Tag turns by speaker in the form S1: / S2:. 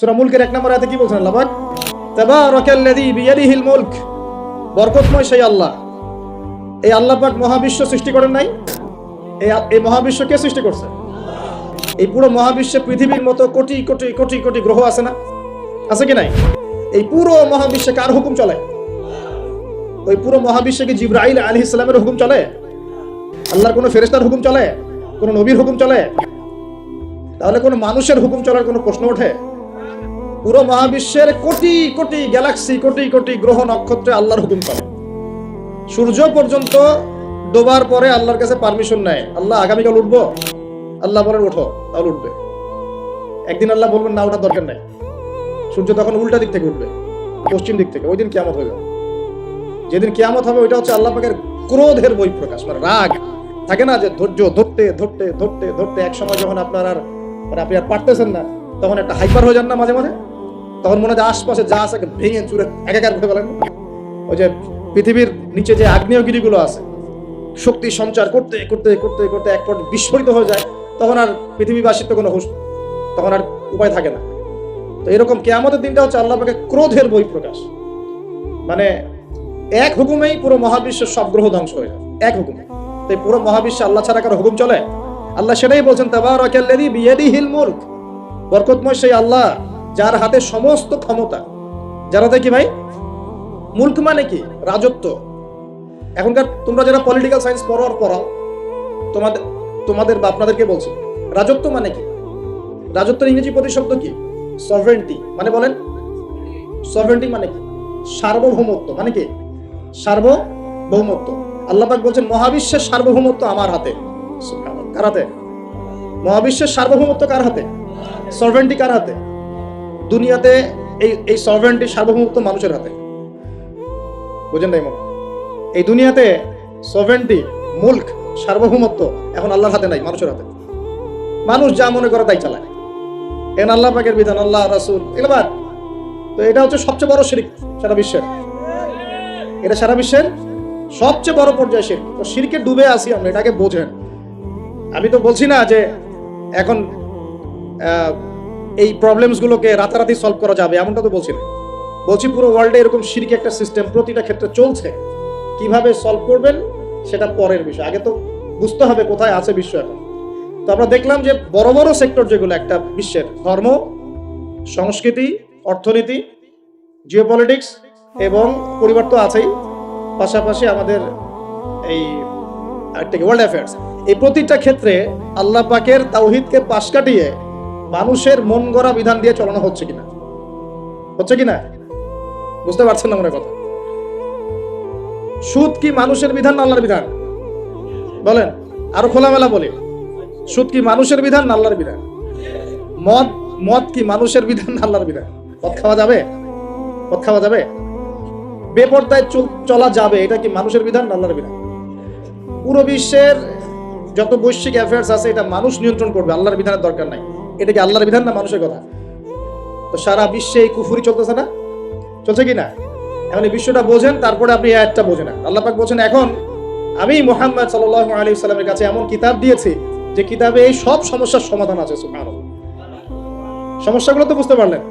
S1: সূরা মুলকের এক নম্বর আয়াতে কি বলছেন আল্লাহ পাক? তাবারাকাল্লাযী বিয়াদিহিল মুলক। বরকতময় সেই আল্লাহ। এই আল্লাহ পাক মহাবিশ্ব সৃষ্টি করেন নাই। এই এই মহাবিশ্ব কে সৃষ্টি করছে? এই পুরো মহাবিশ্বে পৃথিবীর মতো কোটি কোটি কোটি কোটি গ্রহ আছে না? আছে কি নাই? এই পুরো মহাবিশ্বে কার হুকুম চলে? ওই পুরো মহাবিশ্বে কি জিব্রাইল আলী ইসলামের হুকুম চলে? আল্লাহর কোনো ফেরেস্তার হুকুম চলে? কোনো নবীর হুকুম চলে? তাহলে কোনো মানুষের হুকুম চলার কোনো প্রশ্ন ওঠে? পুরো মহাবিশ্বের কোটি কোটি গ্যালাক্সি, কোটি কোটি গ্রহ নক্ষত্রে আল্লাহর হুকুম চলে সূর্য পর্যন্ত ডোবার পরে আল্লাহর কাছে পারমিশন নেয়। আল্লাহ, আগামীকাল উঠবো? আল্লাহ বলেন ওঠো তাহলে উঠবে। একদিন আল্লাহ বলবেন, না, ওঠার দরকার নাই। সূর্য তখন উল্টা দিক থেকে উঠবে, পশ্চিম দিক থেকে। ওই দিন কিয়ামত হয়ে যাবে। যেদিন কিয়ামত হবে, ওইটা হচ্ছে আল্লাহ পাকের ক্রোধের বই প্রকাশ মানে রাগ। থাকে না যে ধৈর্য ধরতে ধরতে ধরতে ধরতে, এক সময় যখন আপনার আর মানে আপনি আর পারতেছেন না, তখন একটা হাইপার হয়ে যান না মাঝে মাঝে? তখন মনে হয় আশপাশে যা আছে ভেঙে চুরে একাকার করে ফেলেন ওই যে পৃথিবীর নিচে যে আগ্নেয়গিরিগুলো আছে, শক্তি সঞ্চার করতে করতে করতে করতে এক পর বিস্ফোরিত হয়ে যায়, তখন আর পৃথিবীবাসীর তো কোনো হুশ তখন আর উপায় থাকে না। তো এরকম কেয়ামতের দিনটা হচ্ছে আল্লাহ পাকে ক্রোধের বহিঃপ্রকাশ। মানে এক হুকুমেই পুরো মহাবিশ্বের সব গ্রহ ধ্বংস হয়ে যায় এক হুকুমে। তো এই পুরো মহাবিশ্বে আল্লাহ ছাড়া কারও হুকুম চলে? আল্লাহ সেটাই বলছেন, তাবারাকাল্লাযী বিয়াদিহিল মুলক। বরকতময় সেই আল্লাহ যার হাতে সমস্ত ক্ষমতা। যার কি ভাই? মুলক মানে কি? রাজত্ব। এখনকার তোমরা যারা পলিটিক্যাল সায়েন্স পড়ার পড়াও, তোমাদের তোমাদের বা আপনাদেরকে বলছি, রাজত্ব মানে কি? রাজত্বের ইংরেজি প্রতিশব্দ কি? সভরেন্টি মানে বলেন? সভরেন্টি মানে কি? সার্বভৌমত্ব। মানে কি? সার্বভৌমত্ব। আল্লাহ পাক বলছেন, মহাবিশ্বের সার্বভৌমত্ব আমার হাতে। কার হাতে? মহাবিশ্বের সার্বভৌমত্ব কার হাতে? সভরেন্টি কার হাতে? দুনিয়াতে এই এই সভরেন্টি সার্বভৌমত্ব মানুষের হাতে। বুঝেন নাই মনে এই দুনিয়াতে সভরেন্টি মুল্ক সার্বভৌমত্ব এখন আল্লাহর হাতে নাই, মানুষের হাতে। মানুষ যা মনে করে তাই চালায়। এখন আল্লাহ পাকের বিধান, আল্লাহ, রাসূল, এগুলো। তো এটা হচ্ছে সবচেয়ে বড় শিরিক সারা বিশ্বের। এটা সারা বিশ্বের সবচেয়ে বড় পর্যায়ে শিরক। তো শিরকে ডুবে আসি আমরা, এটাকে বোঝেন। আমি তো বলছি না যে এখন এই প্রবলেমস গুলোকে রাতারাতি সলভ করা যাবে, এমনটা তো বলছি না। বলছি পুরো ওয়ার্ল্ডে এরকম শিরকি একটা সিস্টেম প্রতিটা ক্ষেত্রে চলছে। কীভাবে সলভ করবেন সেটা পরের বিষয়। আগে তো বুঝতে হবে কোথায় আছে বিশ্ব এখন তো আমরা দেখলাম যে বড় বড় সেক্টর যেগুলো, একটা বিশ্বের ধর্ম, সংস্কৃতি, অর্থনীতি জিওপলিটিক্স এবং পরিবার তো আছেই। পাশাপাশি আমাদের এই ওয়ার্ল্ড অ্যাফেয়ার্স এই প্রতিটা ক্ষেত্রে আল্লাহ পাকের তাওহিদকে পাশ কাটিয়ে মানুষের মন গড়া বিধান দিয়ে চলানো হচ্ছে কিনা? হচ্ছে কিনা? বুঝতে পারছেন না মনে কথা? সুদ কি মানুষের বিধান না আল্লাহর বিধান? বলেন, আরও খোলামেলা বলি। সুদ কি মানুষের বিধান না আল্লাহর বিধান? মদ মদ কি মানুষের বিধান না আল্লাহর বিধান? মদ খাওয়া যাবে? মদ খাওয়া যাবে? বেপরদায় চল- চলা যাবে, এটা কি মানুষের বিধান না আল্লাহর বিধান? পুরো বিশ্বের যত বৈশ্বিক অ্যাফেয়ার্স আছে, এটা মানুষ নিয়ন্ত্রণ করবে, আল্লাহর বিধানের দরকার নাই। এটা কি আল্লাহর বিধান না মানুষের কথা? তো সারা বিশ্বে এই কুফুরি চলতেছে না? চলছে কি না? এখন এই বিশ্বটা বোঝেন, তারপরে আপনি একটা বোঝেন। আল্লাহ পাক বলছেন, এখন আমি মোহাম্মদ সাল্লাহ আলী কাছে এমন কিতাব দিয়েছি, যে কিতাবে এই সব সমস্যার সমাধান আছে সমস্যাগুলো তো বুঝতে পারলেন।